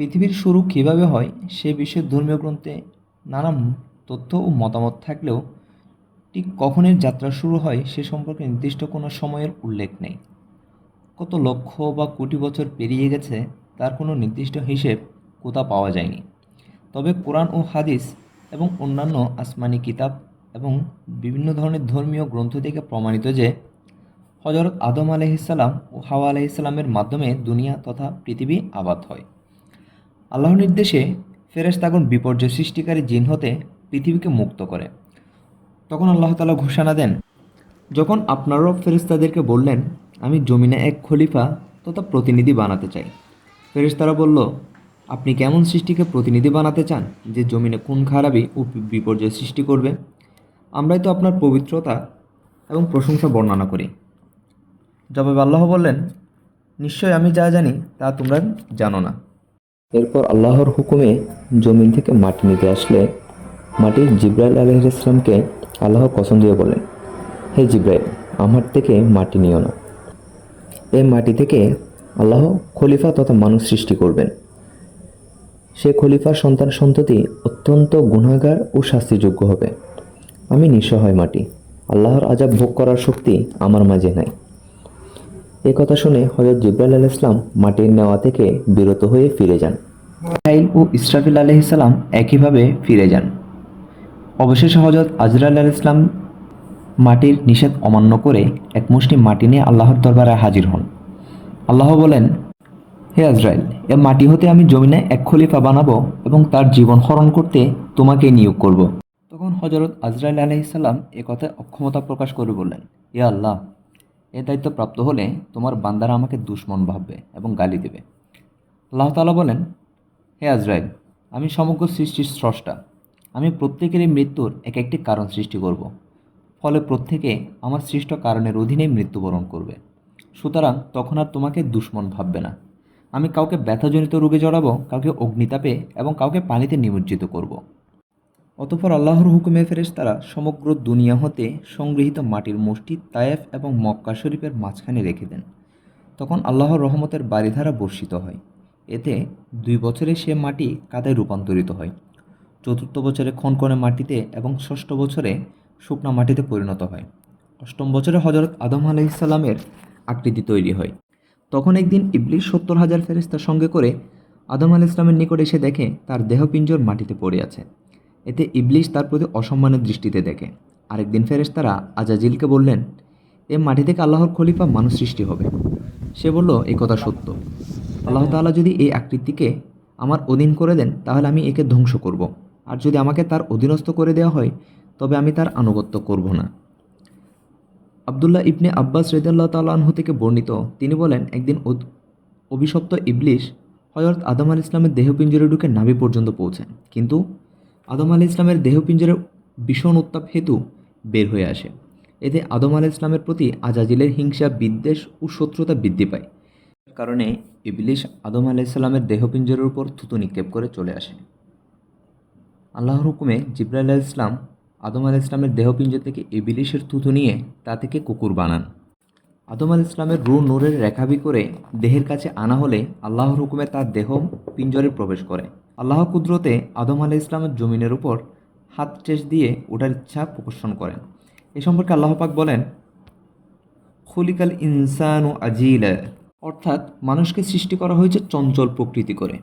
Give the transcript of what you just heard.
পৃথিবীর শুরু কীভাবে হয় সে বিষয়ে ধর্মীয় গ্রন্থে নানা তথ্য ও মতামত থাকলেও ঠিক কখন এর যাত্রা শুরু হয় সে সম্পর্কে নির্দিষ্ট কোনো সময়ের উল্লেখ নেই। কত লক্ষ বা কোটি বছর পেরিয়ে গেছে তার কোনো নির্দিষ্ট হিসেব কোথাও পাওয়া যায়নি। তবে কোরআন ও হাদিস এবং অন্যান্য আসমানি কিতাব এবং বিভিন্ন ধরনের ধর্মীয় গ্রন্থ থেকে প্রমাণিত যে হজরত আদম আলহিসাল্লাম ও হাওয়া আলহিসাল্লামের মাধ্যমে দুনিয়া তথা পৃথিবী আবাদ হয়। আল্লাহর নির্দেশে ফেরেশতাগণ বিপর্যয় সৃষ্টিকারী জিন হতে পৃথিবীকে মুক্ত করে। তখন আল্লাহ তালা ঘোষণা দেন, যখন আপনার রব ফেরেশতাদেরকে বললেন, আমি জমিনে এক খলিফা তথা প্রতিনিধি বানাতে চাই ফেরেশতারা বলল, আপনি কেমন সৃষ্টিকে প্রতিনিধি বানাতে চান যে জমিনে কোন খারাপই ও বিপর্যয় সৃষ্টি করবে? আমরাই তো আপনার পবিত্রতা এবং প্রশংসা বর্ণনা করি জবাবে আল্লাহ বললেন, নিশ্চয় আমি যা জানি তা তোমরা জানো না। এরপর আল্লাহর হুকুমে জমিন থেকে মাটি নিতে আসলে মাটি জিব্রাইল আলহিসামকে আল্লাহ কসম দিয়ে বলেন, হে জিব্রাইল, আমার থেকে মাটি নিও না। এই মাটি থেকে আল্লাহ খলিফা তথা মানুষ সৃষ্টি করবেন। সে খলিফার সন্তান সন্ততি অত্যন্ত গুণাগার ও শাস্তিযোগ্য হবে। আমি নিঃসহায় মাটি। আল্লাহর আজাব ভোগ করার শক্তি আমার মাঝে নাই। এই কথা শুনে হজরত জিব্রাইল আল ইসলাম মাটির নেওয়া থেকে বিরত হয়ে ফিরে যান। মিখাইল ও ইসরাফিল আলহিসাল্লাম একইভাবে ফিরে যান। অবশেষে হজরত আজরাল আল ইসলাম মাটির নিষেধ অমান্য করে এক মুষ্টি মাটি নিয়ে আল্লাহর দরবারে হাজির হন। আল্লাহ বলেন, হে আজরাইল, এ মাটি হতে আমি জমিনে এক খলিফা বানাবো এবং তার জীবন হরণ করতে তোমাকে নিয়োগ করব। তখন হজরত আজরাইল আলহিসাল্লাম এ কথায় অক্ষমতা প্রকাশ করে বললেন, ইয়া আল্লাহ এ দায়িত্ব প্রাপ্ত হলে তোমার বান্দারা আমাকে দুশ্মন ভাববে এবং গালি দেবে। আল্লাহ তাআলা বলেন, হে আজরাইল, আমি সমগ্র সৃষ্টির স্রষ্টা। আমি প্রত্যেকেরই মৃত্যুর এক একটি কারণ সৃষ্টি করব। ফলে প্রত্যেকে আমার সৃষ্ট কারণের অধীনেই মৃত্যুবরণ করবে। সুতরাং তখন আর তোমাকে দুশ্মন ভাববে না। আমি কাউকে ব্যথাজনিত রোগে জড়াবো, কাউকে অগ্নিতাপে এবং কাউকে পানিতে নিমজ্জিত করব। অতঃপর আল্লাহর হুকুমে ফেরেশতারা সমগ্র দুনিয়া হতে সংগৃহীত মাটির মসজিদ, তায়েফ এবং মক্কা শরীফের মাঝখানে রেখে দেন। তখন আল্লাহর রহমতের বারিধারা বর্ষিত হয়। এতে দুই বছরে সে মাটি কাদায় রূপান্তরিত হয়। চতুর্থ বছরে খনকনে মাটিতে এবং ষষ্ঠ বছরে শুকনা মাটিতে পরিণত হয়। অষ্টম বছরে হজরত আদম আলাইসাল্লামের আকৃতি তৈরি হয়। তখন একদিন ইবলিশ সত্তর হাজার ফেরেস্তার সঙ্গে করে আদম আল ইসলামের নিকট এসে দেখে তার দেহপিঞ্জর মাটিতে পড়ে আছে। এতে ইবলিশ তার প্রতি অসম্মানের দৃষ্টিতে দেখে। আরেকদিন ফেরেশতারা আজাজিলকে বললেন, এ মাটি থেকে আল্লাহর খলিফা মানুষ সৃষ্টি হবে। সে বলল এই কথা সত্য। আল্লাহ তাআলা যদি এই আকৃতিকে আমার অধীন করে দেন, তাহলে আমি একে ধ্বংস করব। আর যদি আমাকে তার অধীনস্থ করে দেওয়া হয়, তবে আমি তার আনুগত্য করব না। আবদুল্লাহ ইবনে আব্বাস রেদাল্লাহ তাল্লাহ্ন থেকে বর্ণিত, তিনি বলেন, একদিন অভিশপ্ত ইবলিশ হজরত আদম আল ইসলামের দেহপিঞ্জরে ঢুকে নাভি পর্যন্ত পৌঁছায় কিন্তু আদম আল ইসলামের দেহপিঞ্জরের ভীষণ উত্তাপ হেতু বের হয়ে আসে। এতে আদম আল ইসলামের প্রতি আজাজিলের হিংসা, বিদ্বেষ ও শত্রুতা বৃদ্ধি পায়। কারণে ইবলিশ আদম আল ইসলামের দেহপিঞ্জরের উপর থুতু নিক্ষেপ করে চলে আসে। আল্লাহর হুকুমে জিব্রাইল আলাহ ইসলাম আদম আল ইসলামের দেহপিঞ্জর থেকে ইবিলিশের থুতু নিয়ে তা থেকে কুকুর বানান। আদম আল ইসলামের রু নূরের রেখাবি করে দেহের কাছে আনা হলে আল্লাহর হুকুমে তার দেহ পিঞ্জরে প্রবেশ করে। আল্লাহ কুদরতে আদম আলাহ ইসলামের জমিনের উপর হাত চেষ দিয়ে ওটার ইচ্ছা প্রকর্ষণ করেন। এ সম্পর্কে আল্লাহ পাক বলেন, খলিকাল ইনসান ও আজিল। অর্থাৎ মানুষকে সৃষ্টি করা হয়েছে চঞ্চল প্রকৃতি করে।